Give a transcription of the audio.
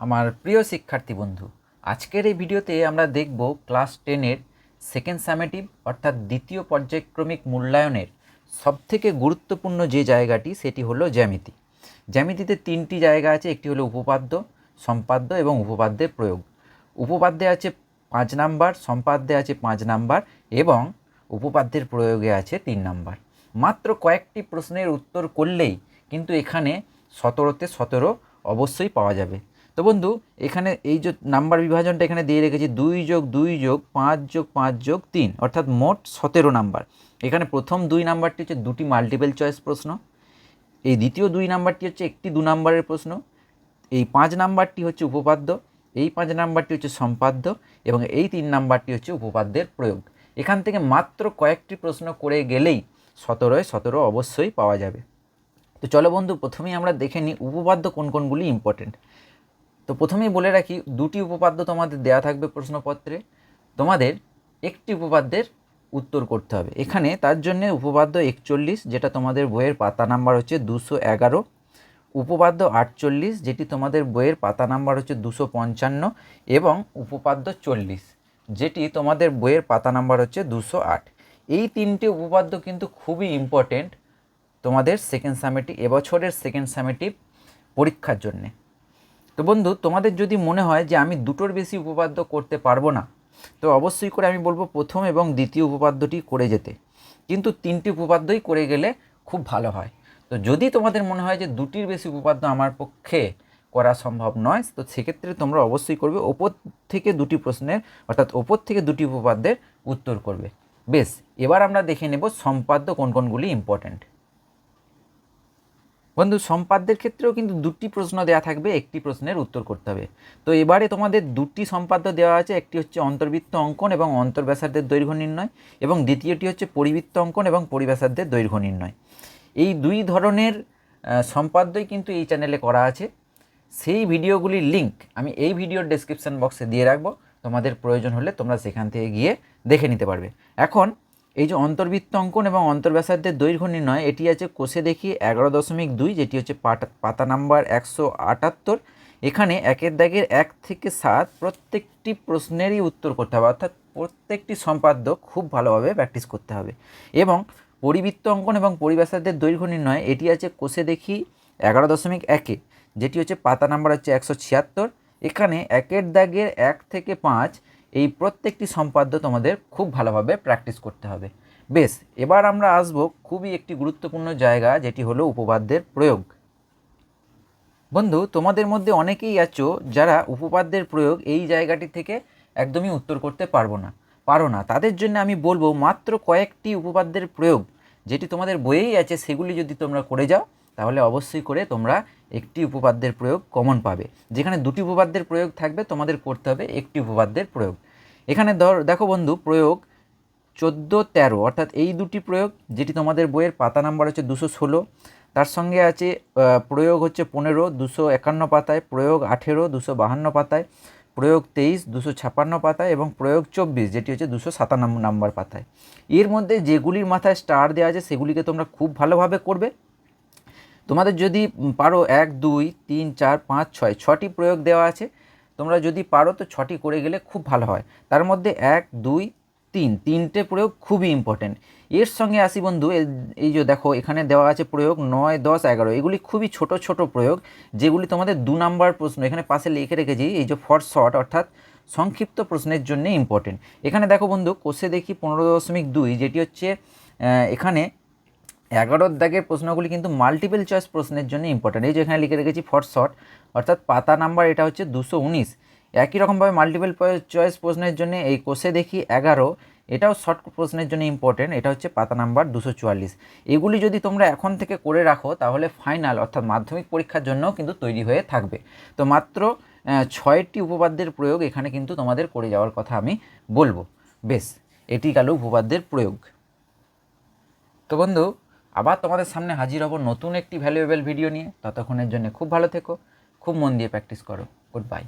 আমার প্রিয় শিক্ষার্থী বন্ধু, আজকের এই ভিডিওতে আমরা দেখব ক্লাস টেনের সেকেন্ড সামেটিভ অর্থাৎ দ্বিতীয় পর্যায়ক্রমিক মূল্যায়নের সবথেকে গুরুত্বপূর্ণ যে জায়গাটি, সেটি হলো জ্যামিতি। জ্যামিতিতে তিনটি জায়গা আছে, একটি হলো উপপাদ্য, সম্পাদ্য এবং উপপাদ্যের প্রয়োগ। উপপাদ্যে আছে পাঁচ নাম্বার, সম্পাদ্যে আছে পাঁচ নাম্বার এবং উপপাদ্যের প্রয়োগে আছে তিন নাম্বার। মাত্র কয়েকটি প্রশ্নের উত্তর করলেই কিন্তু এখানে সতেরোতে সতেরো অবশ্যই পাওয়া যাবে। তো বন্ধু, এখানে এই যে নাম্বার বিভাজনটা এখানে দিয়ে রেখেছি, দুই যোগ দুই যোগ পাঁচ যোগ পাঁচ যোগ তিন, অর্থাৎ মোট সতেরো নাম্বার। এখানে প্রথম দুই নাম্বারটি হচ্ছে দুটি মাল্টিপল চয়েস প্রশ্ন, এই দ্বিতীয় দুই নাম্বারটি হচ্ছে একটি দু নাম্বারের প্রশ্ন, এই পাঁচ নাম্বারটি হচ্ছে উপপাদ্য, এই পাঁচ নাম্বারটি হচ্ছে সম্পাদ্য, এবং এই তিন নাম্বারটি হচ্ছে উপপাদ্যের প্রয়োগ। এখান থেকে মাত্র কয়েকটি প্রশ্ন করে গেলেই সতেরোয় সতেরো অবশ্যই পাওয়া যাবে। তো চলো বন্ধু, প্রথমেই আমরা দেখে নিই উপপাদ্য কোন কোনগুলি ইম্পর্টেন্ট তো প্রথমেই বলে রাখি, দুটি উপপাদ্য তোমাদের দেয়া থাকবে প্রশ্নপত্রে। তোমাদের একটি উপপাদ্যের উত্তর করতে হবে। এখানে তার জন্য উপপাদ্য একচল্লিশ, যেটা তোমাদের বইয়ের পাতা নাম্বার হচ্ছে দুশো এগারো। উপপাদ্য আটচল্লিশ, যেটি তোমাদের বইয়ের পাতা নাম্বার হচ্ছে দুশো পঞ্চান্ন এবং উপপাদ্য চল্লিশ, যেটি তোমাদের বইয়ের পাতা নাম্বার হচ্ছে দুশো আট। এই তিনটি উপপাদ্য কিন্তু খুবই ইম্পর্টেন্ট তোমাদের সেকেন্ড সামেটিভ এবছরের সেকেন্ড সামেটিভ পরীক্ষার জন্যে। তো বন্ধু, তোমাদের যদি মনে হয় যে আমি দুটোর বেশি উপপাদ্য করতে পারব না, তো অবশ্যই করে আমি বলব প্রথম এবং দ্বিতীয় উপপাদ্যটি করে যেতে। কিন্তু তিনটি উপপাদ্যই করে গেলে খুব ভালো হয়। তো যদি তোমাদের মনে হয় যে দুটির বেশি উপপাদ্য আমার পক্ষে করা সম্ভব নয়, তো সেক্ষেত্রে তোমরা অবশ্যই করবে ওপর থেকে দুটি প্রশ্নের, অর্থাৎ ওপর থেকে দুটি উপপাদ্যের উত্তর করবে। বেশ, এবার আমরা দেখে নেব সম্পাদ্য কোন কোনগুলি ইম্পর্ট্যান্ট বন্ধু সম্পাদ্যের ক্ষেত্রেও কিন্তু দুটি প্রশ্ন দেওয়া থাকবে, একটি প্রশ্নের উত্তর করতে হবে। তো এবারে তোমাদের দুটি সম্পাদ্য দেওয়া আছে, একটি হচ্ছে অন্তর্বৃত্ত অঙ্কন এবং অন্তর্ব্যাসার্ধের দৈর্ঘ্য নির্ণয়, এবং দ্বিতীয়টি হচ্ছে পরিবৃত্ত অঙ্কন এবং পরিব্যাসার্ধের দৈর্ঘ্য নির্ণয়। এই দুই ধরনের সম্পাদ্যই কিন্তু এই চ্যানেলে করা আছে। সেই ভিডিওগুলির লিঙ্ক আমি এই ভিডিওর ডেসক্রিপশন বক্সে দিয়ে রাখব। তোমাদের প্রয়োজন হলে তোমরা সেখান থেকে গিয়ে দেখে নিতে পারবে। এখন এই যে অন্তর্বৃত্ত অঙ্কন এবং অন্তর্ব্যাসার্ধের দৈর্ঘ্য নির্ণয়, এটি আছে কোষে দেখি এগারো দশমিক দুই, যেটি হচ্ছে পাতা নাম্বার একশো আটাত্তর। এখানে একের দাগের এক থেকে সাত প্রত্যেকটি প্রশ্নেরই উত্তর করতে হবে, অর্থাৎ প্রত্যেকটি সম্পাদ্য খুব ভালোভাবে প্র্যাকটিস করতে হবে। এবং পরিবৃত্ত অঙ্কন এবং পরিব্যাসার্ধের দৈর্ঘ্য নির্ণয়, এটি আছে কোষে দেখি এগারো দশমিক একে, যেটি হচ্ছে পাতা নাম্বার হচ্ছে একশো ছিয়াত্তর। এখানে একের দাগের এক থেকে পাঁচ এই প্রত্যেকটি সম্পাদ্য তোমাদের খুব ভালোভাবে প্র্যাকটিস করতে হবে। বেশ, এবার আমরা আসব খুবই একটি গুরুত্বপূর্ণ জায়গা, যেটি হলো উপপাদ্যের প্রয়োগ। বন্ধু, তোমাদের মধ্যে অনেকেই আছো যারা উপপাদ্যের প্রয়োগ এই জায়গাটি থেকে একদমই উত্তর করতে পারব না, পারো না। তাদের জন্য আমি বলব মাত্র কয়েকটি উপপাদ্যের প্রয়োগ, যেটি তোমাদের বইয়েই আছে, সেগুলি যদি তোমরা করে যাও তাহলে অবশ্যই করে তোমরা একটি উপপাদ্যের প্রয়োগ কমন পাবে। যেখানে দুটি উপপাদ্যের প্রয়োগ থাকবে, তোমাদের করতে হবে একটি উপপাদ্যের প্রয়োগ। এখানে ধর, দেখো বন্ধু, প্রয়োগ চোদ্দ তেরো, অর্থাৎ এই দুটি প্রয়োগ, যেটি তোমাদের বইয়ের পাতা নাম্বার হচ্ছে দুশো ষোলো, তার সঙ্গে আছে প্রয়োগ হচ্ছে পনেরো, দুশো একান্ন পাতায়, প্রয়োগ আঠেরো, দুশো বাহান্ন পাতায়, প্রয়োগ তেইশ, দুশো ছাপান্ন পাতায় এবং প্রয়োগ চব্বিশ, যেটি হচ্ছে দুশো সাতান্ন নাম্বার পাতায়। এর মধ্যে যেগুলির মাথায় স্টার দেওয়া আছে, সেগুলিকে তোমরা খুব ভালোভাবে করবে। তোমাদের যদি পারো এক, দুই, তিন, চার, পাঁচ, ছয়, ছটি প্রয়োগ দেওয়া আছে, তোমরা যদি পারো তো ছটি করে গেলে খুব ভালো হয়। তার মধ্যে এক, দুই, তিন, তিনটে প্রয়োগ খুবই ইম্পর্ট্যান্ট এর সঙ্গে আসি বন্ধু এই যে দেখো, এখানে দেওয়া আছে প্রয়োগ নয়, দশ, এগারো। এগুলি খুবই ছোট ছোট প্রয়োগ, যেগুলি তোমাদের দু নাম্বার প্রশ্ন, এখানে পাশে লিখে রেখেছি, এই যে ফর শর্ট অর্থাৎ সংক্ষিপ্ত প্রশ্নের জন্য ইম্পর্টেন্ট এখানে দেখো বন্ধু, কোষে দেখি পনেরো দশমিক দুই, যেটি হচ্ছে এখানে এগারোর দাগের প্রশ্নগুলি কিন্তু মাল্টিপল চয়েস প্রশ্নের জন্য ইম্পর্ট্যান্ট এই যে এখানে লিখে রেখেছি ফর শর্ট অর্থাৎ পাতা নাম্বার এটা হচ্ছে দুশো উনিশ। একই রকমভাবে মাল্টিপল চয়েস প্রশ্নের জন্য এই কোষে দেখি এগারো, এটাও শর্ট প্রশ্নের জন্য ইম্পর্টেন্ট এটা হচ্ছে পাতা নাম্বার দুশো চুয়াল্লিশ। এগুলি যদি তোমরা এখন থেকে করে রাখো, তাহলে ফাইনাল অর্থাৎ মাধ্যমিক পরীক্ষার জন্য কিন্তু তৈরি হয়ে থাকবে। তো মাত্র ছয়টি উপপাদ্যের প্রয়োগ এখানে কিন্তু তোমাদের করে যাওয়ার কথা আমি বলব। বেশ, এটি গেল উপপাদ্যের প্রয়োগ। তো বন্ধু আবার তোমাদের সামনে হাজির হব নতুন একটি ভ্যালুয়েবল ভিডিও নিয়ে। ততক্ষণের জন্য খুব ভালো থেকো, খুব মন দিয়ে প্র্যাকটিস করো। Good bye